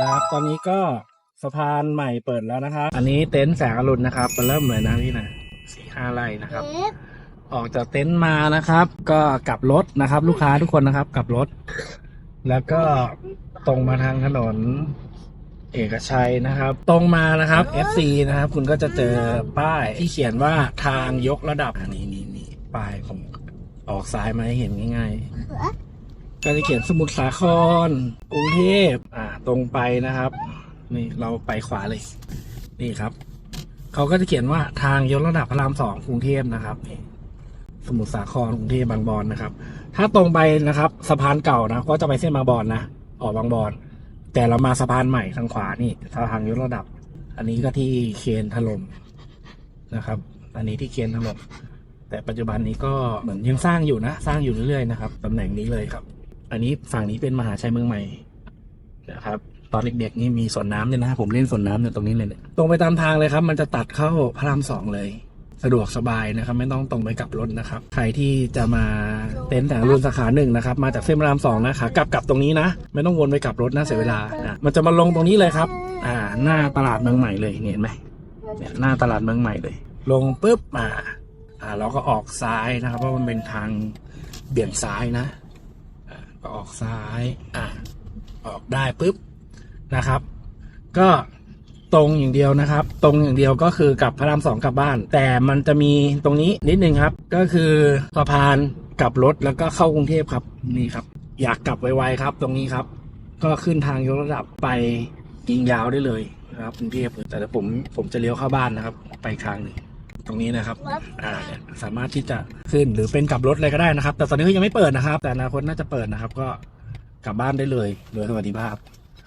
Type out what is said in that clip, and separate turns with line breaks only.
ครับตอนนี้ก็สะพานใหม่เปิดแล้วนะครับ อันนี้เต็นท์แสงอรุณนะครับเริ่มเลยนะพี่นะสี่ห้าไร่นะครับ ออกจากเต็นท์มานะครับ ก็กลับรถนะครับ ลูกค้าทุกคนนะครับกลับรถ แล้วก็ตรงมาทางถนนเอกชัยนะครับ ตรงมานะครับ FC นะครับ คุณก็จะเจอป้ายที่เขียนว่าทางยกระดับอันนี้นี่นี่ป้ายผมออกซ้ายมาให้เห็นง่ายๆก็จะเขียนสมุทรสาครกรุงเทพ ตรงไปนะครับ นี่เราไปขวาเลย นี่ครับ เขาก็จะเขียนว่าทางยกระดับพระรามสองกรุงเทพนะครับสมุทรสาครกรุงเทพบางบอนนะครับ ถ้าตรงไปนะครับสะพานเก่านะ ก็จะไปเส้นบางบอนนะ ออกบางบอน แต่เรามาสะพานใหม่ทางขวานี่ทางยกระดับ อันนี้ก็ที่เคนถล่มนะครับ อันนี้ที่เคนถล่มแต่ปัจจุบันนี้ก็เหมือนยังสร้างอยู่นะ สร้างอยู่เรื่อยๆนะครับตำแหน่งนี้เลยครับ อันนี้ฝั่งนี้เป็นมหาชัยเมืองใหม่ นะครับตอนเด็กๆนี่มีสวนน้ำเนี่ยนะผมเล่นสวนน้ำเนี่ยตรงนี้เลยเนี่ยตรงไปตามทางเลยครับ มันจะตัดเข้าพระรามสองเลย สะดวกสบายนะครับ ไม่ต้องตรงไปกลับรถนะครับ ใครที่จะมาเต็นท์แต่งรุ่นสาขาหนึ่งนะครับมาจากเส้นพระรามสองนะขากลับกลับตรงนี้นะ ไม่ต้องวนไปกลับรถนะเสียเวลานะมันจะมาลงตรงนี้เลยครับ อ่า หน้าตลาดเมืองใหม่เลยเห็นไหมเนี่ยหน้าตลาดเมืองใหม่เลย ลงปุ๊บมาอ่า เราก็ออกซ้ายนะครับ เพราะมันเป็นทางเบี่ยงซ้ายนะอ่าก็ออกซ้าย อ่า ออกได้ปุ๊บนะครับ ก็ตรงอย่างเดียวนะครับ ตรงอย่างเดียวก็คือกลับพระรามสองกลับบ้าน แต่มันจะมีตรงนี้นิดนึงครับ ก็คือสะพานกลับรถแล้วก็เข้ากรุงเทพครับนี่ครับ อยากกลับไวๆครับ ตรงนี้ครับ ก็ขึ้นทางยกระดับไปยิงยาวได้เลยนะครับกรุงเทพแต่ถ้าผมผมจะเลี้ยวเข้าบ้านนะครับ ไปอีกทางหนึ่งตรงนี้นะครับอ่าเนี่ยสามารถที่จะขึ้นหรือเป็นกลับรถเลยก็ได้นะครับ แต่ตอนนี้เขายังไม่เปิดนะครับ แต่อนาคตน่าจะเปิดนะครับ ก็ กลับบ้านได้เลยโดยสวัสดิภาพ